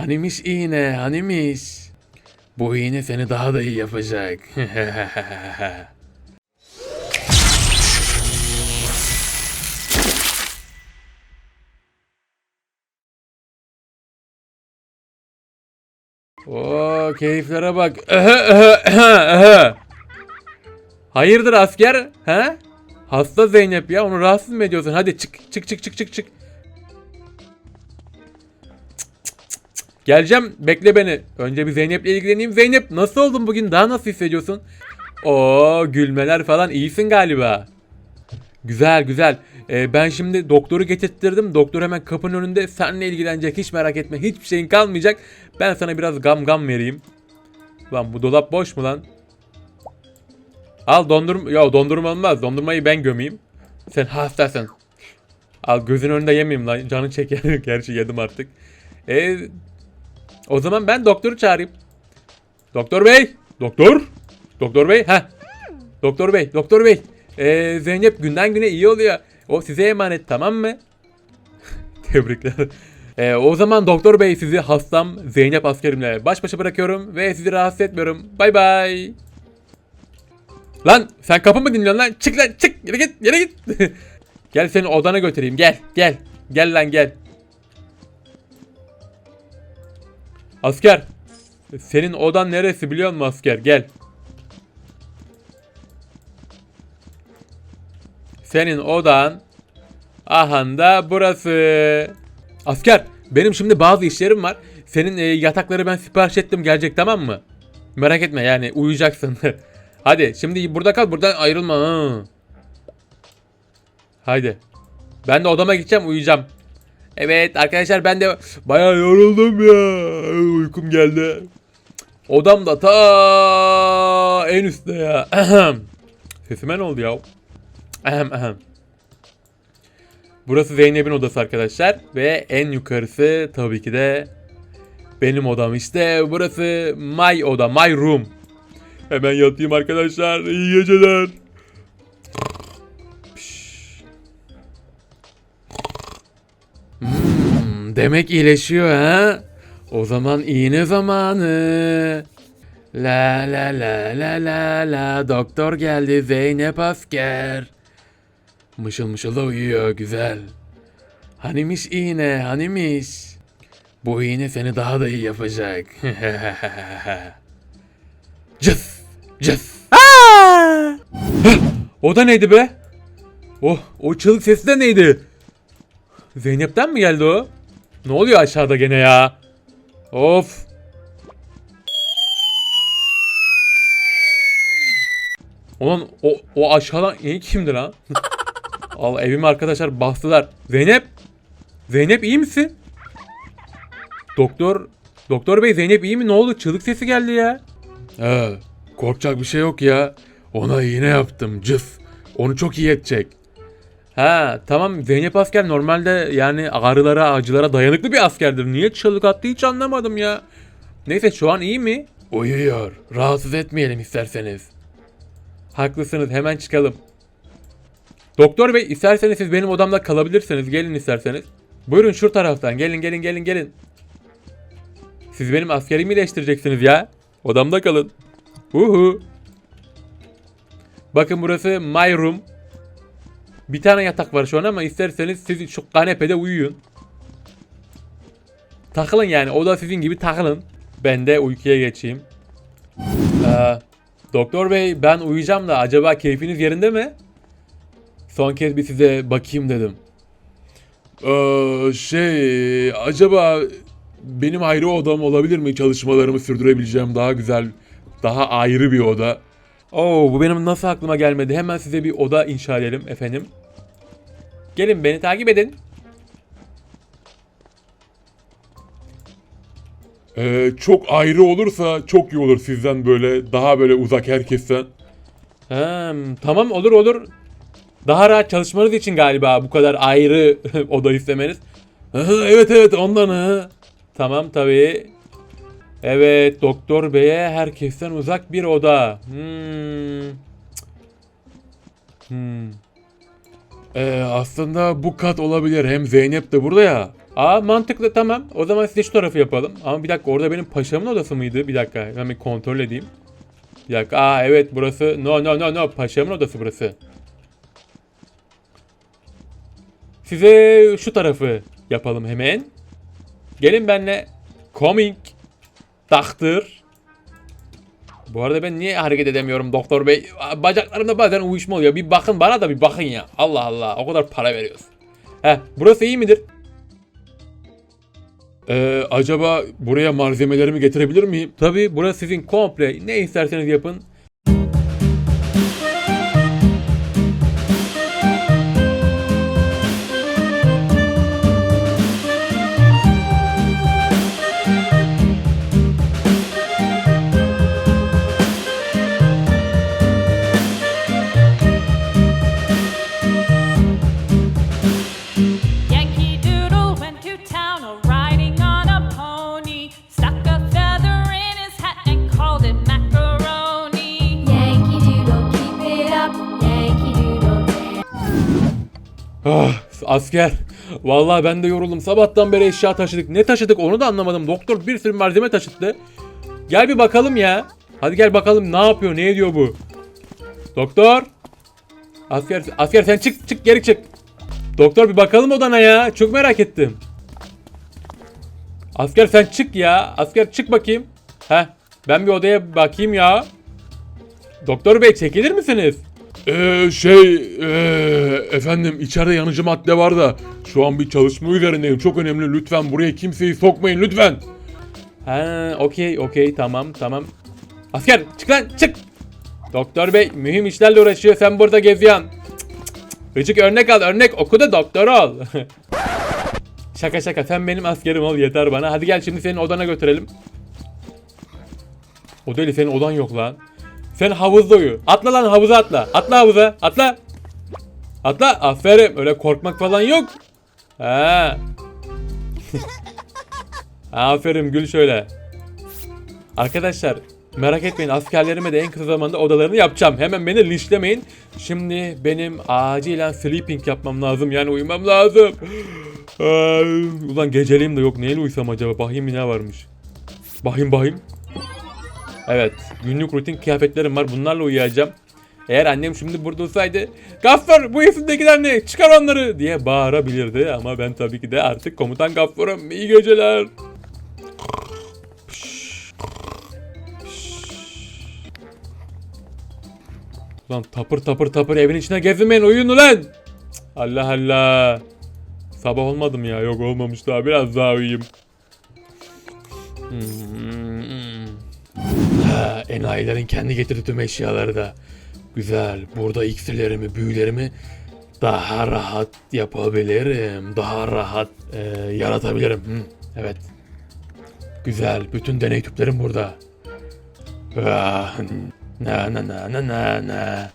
Hanimiş iğne, hanimiş. Bu iğne seni daha da iyi yapacak. Oo keyiflere bak. Hayırdır asker? He? Hasta Zeynep ya onu rahatsız mı ediyorsun? Hadi çık çık çık çık çık çık. Geleceğim bekle beni. Önce bir Zeynep'le ilgileneyim. Zeynep nasıl oldun bugün? Daha nasıl hissediyorsun? Oo gülmeler falan iyisin galiba. Güzel güzel. Ee, ben şimdi doktoru getirttirdim. Doktor hemen kapının önünde seninle ilgilenecek. Hiç merak etme. Hiçbir şeyin kalmayacak. Ben sana biraz gam gam vereyim. Lan bu dolap boş mu lan? Al dondurma. Ya dondurma olmaz. Dondurmayı ben gömeyim. Sen hastasın. Al gözün önünde yemeyeyim lan. Canı çeker. Gerçi yedim artık. E, o zaman ben doktoru çağırayım. Doktor bey. Doktor. Doktor bey. Ha. Doktor bey. Doktor bey. Ee, Zeynep günden güne iyi oluyor. O size emanet tamam mı? Tebrikler. Ee, o zaman doktor bey sizi hastam Zeynep askerimle baş başa bırakıyorum ve sizi rahatsız etmiyorum. Bay bay. Lan sen kapı mı dinliyorsun lan? Çık lan çık. Yere git yere git. gel seni odana götüreyim gel gel. Gel lan gel. Asker. Senin odan neresi biliyor musun asker? Gel. Senin odan ahanda burası. Asker benim şimdi bazı işlerim var. Senin e, yatakları ben sipariş ettim gelecek tamam mı? Merak etme yani uyuyacaksın. Hadi şimdi burada kal buradan ayrılma. ha. Haydi. Ben de odama gideceğim uyuyacağım. Evet arkadaşlar ben de bayağı yoruldum ya. Uykum geldi. Odam da ta en üstte ya. Sesime ne oldu ya? Ahem ahem. Burası Zeynep'in odası arkadaşlar. Ve en yukarısı tabii ki de benim odam işte. Burası my oda, my room. Hemen yatayım arkadaşlar. İyi geceler. Demek iyileşiyor ha? O zaman iğne zamanı. La la la la la la doktor geldi Zeynep asker. Mışıl mışıl uyuyor güzel. Hanimiş iğne hanimiş. Bu iğne seni daha da iyi yapacak. Aa! Hah! o da neydi be? Oh o çığlık sesi de neydi? Zeynep'ten mi geldi o? Ne oluyor aşağıda gene ya? Of. Ulan o, o aşağıdan iyi kimdi lan? Al evimi arkadaşlar bastılar. Zeynep. Zeynep iyi misin? Doktor. Doktor bey Zeynep iyi mi? Ne oldu? Çığlık sesi geldi ya. He. Korkacak bir şey yok ya. Ona iğne yaptım. Cıf. Onu çok iyi edecek. Ha tamam Zeynep asker normalde yani ağrılara acılara dayanıklı bir askerdir. Niye çığlık attı hiç anlamadım ya. Neyse şu an iyi mi? Uyuyor. Rahatsız etmeyelim isterseniz. Haklısınız hemen çıkalım. Doktor bey isterseniz siz benim odamda kalabilirsiniz. Gelin isterseniz. Buyurun şu taraftan gelin gelin gelin gelin. Siz benim askerimi iyileştireceksiniz ya. Odamda kalın. Uhu. Bakın burası my room. Bir tane yatak var şu an ama isterseniz siz şu kanepede uyuyun. Takılın yani. O da sizin gibi takılın. Ben de uykuya geçeyim. Ee, doktor bey ben uyuyacağım da acaba keyfiniz yerinde mi? Son kez bir size bakayım dedim. Ee, şey acaba benim ayrı odam olabilir mi? Çalışmalarımı sürdürebileceğim daha güzel, daha ayrı bir oda. Oo bu benim nasıl aklıma gelmedi. Hemen size bir oda inşa edelim efendim. Gelin beni takip edin. Ee, çok ayrı olursa çok iyi olur sizden böyle daha böyle uzak herkesten. Hmm, tamam olur olur. Daha rahat çalışmanız için galiba bu kadar ayrı oda istemeniz. Evet evet ondan ha. Tamam tabii. Evet doktor beye herkesten uzak bir oda. Hmm. Hmm. Ee, aslında bu kat olabilir hem Zeynep de burada ya. Aa mantıklı tamam. O zaman size şu tarafı yapalım. Ama bir dakika orada benim paşamın odası mıydı? Bir dakika hemen bir kontrol edeyim. Bir dakika. Aa evet burası. No no no no. Paşamın odası burası. Size şu tarafı yapalım hemen. Gelin benle. Coming. Taktır. Bu arada ben niye hareket edemiyorum doktor bey? Bacaklarımda bazen uyuşma oluyor. Bir bakın bana da bir bakın ya. Allah Allah. O kadar para veriyoruz. Heh, burası iyi midir? Ee, acaba buraya malzemelerimi getirebilir miyim? Tabii burası sizin komple. Ne isterseniz yapın. Asker. Vallahi ben de yoruldum. Sabahtan beri eşya taşıdık. Ne taşıdık onu da anlamadım. Doktor bir sürü malzeme taşıttı. Gel bir bakalım ya. Hadi gel bakalım ne yapıyor, ne ediyor bu? Doktor. Asker, asker sen çık, çık geri çık. Doktor bir bakalım odana ya. Çok merak ettim. Asker sen çık ya. Asker çık bakayım. Heh. Ben bir odaya bakayım ya. Doktor bey çekilir misiniz? Ee, şey, ee, efendim içeride yanıcı madde var da şu an bir çalışma üzerindeyim. Çok önemli. Lütfen buraya kimseyi sokmayın lütfen. Ha, okey, okey, tamam, tamam. Asker, çık lan, çık. Doktor bey, mühim işlerle uğraşıyor, sen burada geziyorsun. Cık, cık, cık. Gıcık örnek al, örnek oku da doktor ol. şaka şaka, sen benim askerim ol, yeter bana. Hadi gel şimdi senin odana götürelim. O değil, senin odan yok lan. Sen havuzda uyu. Atla lan havuza atla. Atla havuza, atla. Atla, aferin. Öyle korkmak falan yok. Ha. Aferin gül şöyle. Arkadaşlar merak etmeyin askerlerime de en kısa zamanda odalarını yapacağım. Hemen beni linçlemeyin. Şimdi benim acilen sleeping yapmam lazım. Yani uyumam lazım. Ulan geceliğim de yok. Neyle uyusam acaba? Bahim ne varmış? Bahim bahim. Evet. Günlük rutin kıyafetlerim var. Bunlarla uyuyacağım. Eğer annem şimdi burada olsaydı Gaffar bu üstündekiler ne? Çıkar onları diye bağırabilirdi. Ama ben tabii ki de artık komutan Gaffar'ım. İyi geceler. Lan tapır tapır tapır evin içine gezinmeyin uyuyun ulan. Allah Allah. Sabah olmadım ya yok olmamış daha biraz daha uyuyayım. Hmm. Ha, enayilerin kendi getirdiği tüm eşyaları da. Güzel. Burada iksirlerimi, büyülerimi daha rahat yapabilirim. Daha rahat e, yaratabilirim. Hı, evet. Güzel. Bütün deney tüplerim burada. Ah, na na na na na na.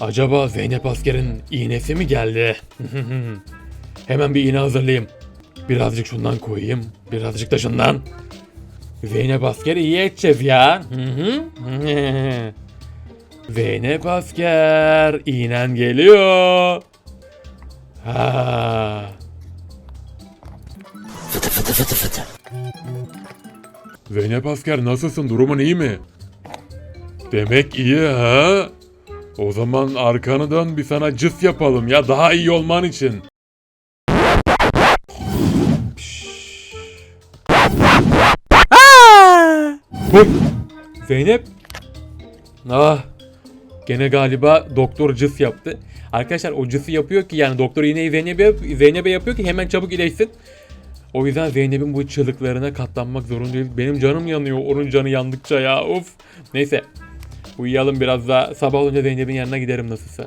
Acaba Zeynep askerin iğnesi mi geldi? Hemen bir iğne hazırlayayım. Birazcık şundan koyayım. Birazcık da şundan. Zeynep asker iyi edeceğiz ya. Hı hı. Zeynep asker iğnen geliyor. Ha. Zeynep asker nasılsın? Durumun iyi mi? Demek iyi ha? O zaman arkanı dön bir sana cıs yapalım ya daha iyi olman için. Dur. Zeynep. Ah. Gene galiba doktor cıs yaptı. Arkadaşlar o cısı yapıyor ki yani doktor iğneyi Zeynep'e Zeynep'e yapıyor ki hemen çabuk iyileşsin. O yüzden Zeynep'in bu çığlıklarına katlanmak zorundayız. Benim canım yanıyor onun canı yandıkça ya of. Neyse. Uyuyalım biraz daha. Sabah olunca Zeynep'in yanına giderim nasılsa.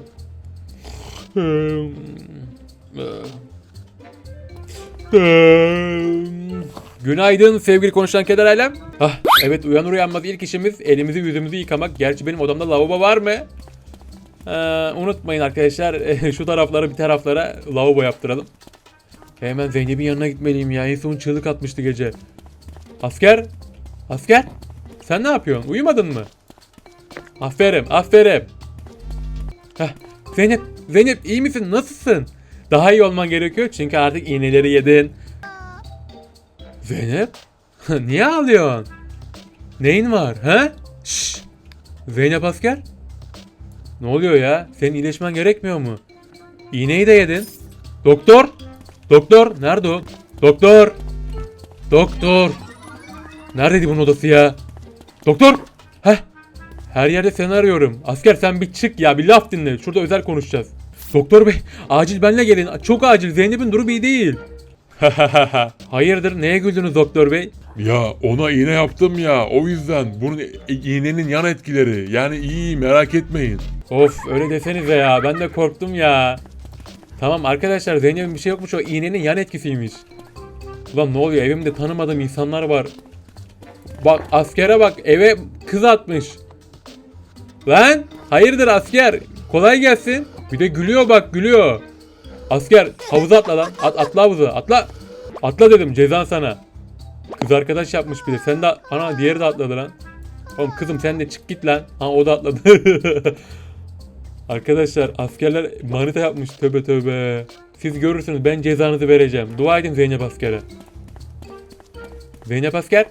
Günaydın sevgili konuşan keder ailem. Ah, evet uyanır uyanmaz ilk işimiz elimizi yüzümüzü yıkamak. Gerçi benim odamda lavabo var mı? Ee, unutmayın arkadaşlar şu taraflara bir taraflara lavabo yaptıralım. Hemen Zeynep'in yanına gitmeliyim ya. En son çığlık atmıştı gece. Asker? Asker? Sen ne yapıyorsun? Uyumadın mı? Aferin, aferin. Heh, Zeynep, Zeynep iyi misin? Nasılsın? Daha iyi olman gerekiyor çünkü artık iğneleri yedin. Zeynep? Niye ağlıyorsun? Neyin var he? Şşş. Zeynep asker? Ne oluyor ya? Senin iyileşmen gerekmiyor mu? İğneyi de yedin. Doktor? Doktor? Nerede o? Doktor? Doktor? Neredeydi bunun odası ya? Doktor? Heh. Her yerde seni arıyorum. Asker sen bir çık ya bir laf dinle. Şurada özel konuşacağız. Doktor bey acil benimle gelin. Çok acil. Zeynep'in durumu iyi değil. Hayırdır neye güldünüz doktor bey? Ya ona iğne yaptım ya o yüzden bunun iğnenin yan etkileri yani iyi merak etmeyin. Of öyle desenize ya ben de korktum ya. Tamam arkadaşlar Zeynep'in bir şey yokmuş o iğnenin yan etkisiymiş. Ulan ne oluyor evimde tanımadığım insanlar var. Bak askere bak eve kız atmış. Lan hayırdır asker kolay gelsin. Bir de gülüyor bak gülüyor. Asker havuza atla lan at, atla havuza atla. Atla dedim cezan sana. Kız arkadaş yapmış bir de sen de ana diğeri de atladı lan. Oğlum kızım sen de çık git lan. Ha o da atladı. Arkadaşlar askerler manita yapmış tövbe tövbe. Siz görürsünüz ben cezanızı vereceğim. Dua edin Zeynep askere. Zeynep asker.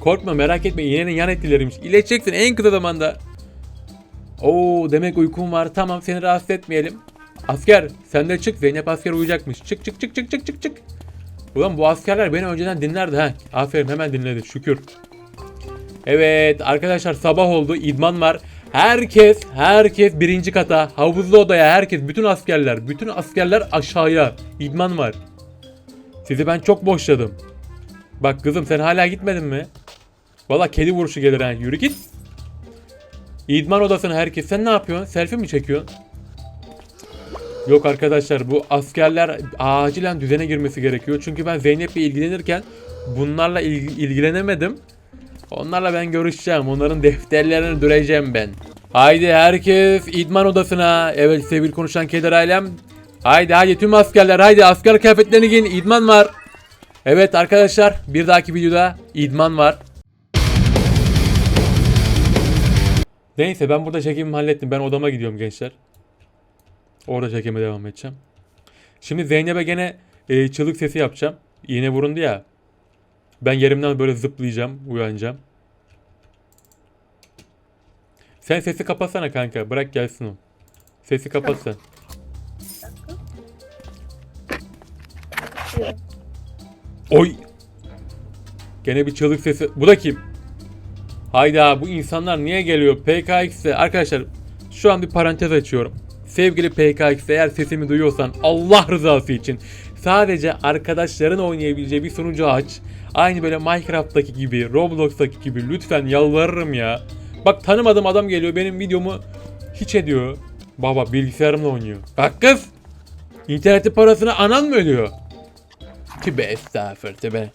Korkma merak etme iğnenin yan etkileriymiş. İyileşeceksin en kısa zamanda. Oo demek uykun var. Tamam seni rahatsız etmeyelim. Asker sen de çık. Zeynep asker uyuyacakmış. Çık çık çık çık çık çık çık. Ulan bu askerler beni önceden dinlerdi ha. Aferin hemen dinledi şükür. Evet arkadaşlar sabah oldu idman var. Herkes herkes birinci kata havuzlu odaya herkes bütün askerler bütün askerler aşağıya idman var. Sizi ben çok boşladım. Bak kızım sen hala gitmedin mi? Valla kedi vuruşu gelir ha yürü git. İdman odasına herkes sen ne yapıyorsun? Selfie mi çekiyorsun? Yok arkadaşlar bu askerler acilen düzene girmesi gerekiyor. Çünkü ben Zeynep'le ilgilenirken bunlarla ilgi- ilgilenemedim. Onlarla ben görüşeceğim. Onların defterlerini düreceğim ben. Haydi herkes idman odasına. Evet sevgili konuşan keder ailem. Haydi haydi tüm askerler haydi asker kıyafetlerini giyin idman var. Evet arkadaşlar bir dahaki videoda idman var. Neyse ben burada çekimimi hallettim. Ben odama gidiyorum gençler. Orada çekime devam edeceğim. Şimdi Zeynep'e gene e, çığlık sesi yapacağım. İğne vurundu ya. Ben yerimden böyle zıplayacağım, uyanacağım. Sen sesi kapatsana kanka. Bırak gelsin o. Sesi kapat sen. Oy. Gene bir çığlık sesi. Bu da kim? Hayda bu insanlar niye geliyor? PKX'e arkadaşlar şu an bir parantez açıyorum. Sevgili PKX eğer sesimi duyuyorsan Allah rızası için sadece arkadaşların oynayabileceği bir sunucu aç. Aynı böyle Minecraft'taki gibi, Roblox'taki gibi lütfen yalvarırım ya. Bak tanımadığım adam geliyor benim videomu hiç ediyor. Baba bilgisayarımla oynuyor. Bak kız! İnterneti parasını anan mı ödüyor? Tübe estağfurullah tübe.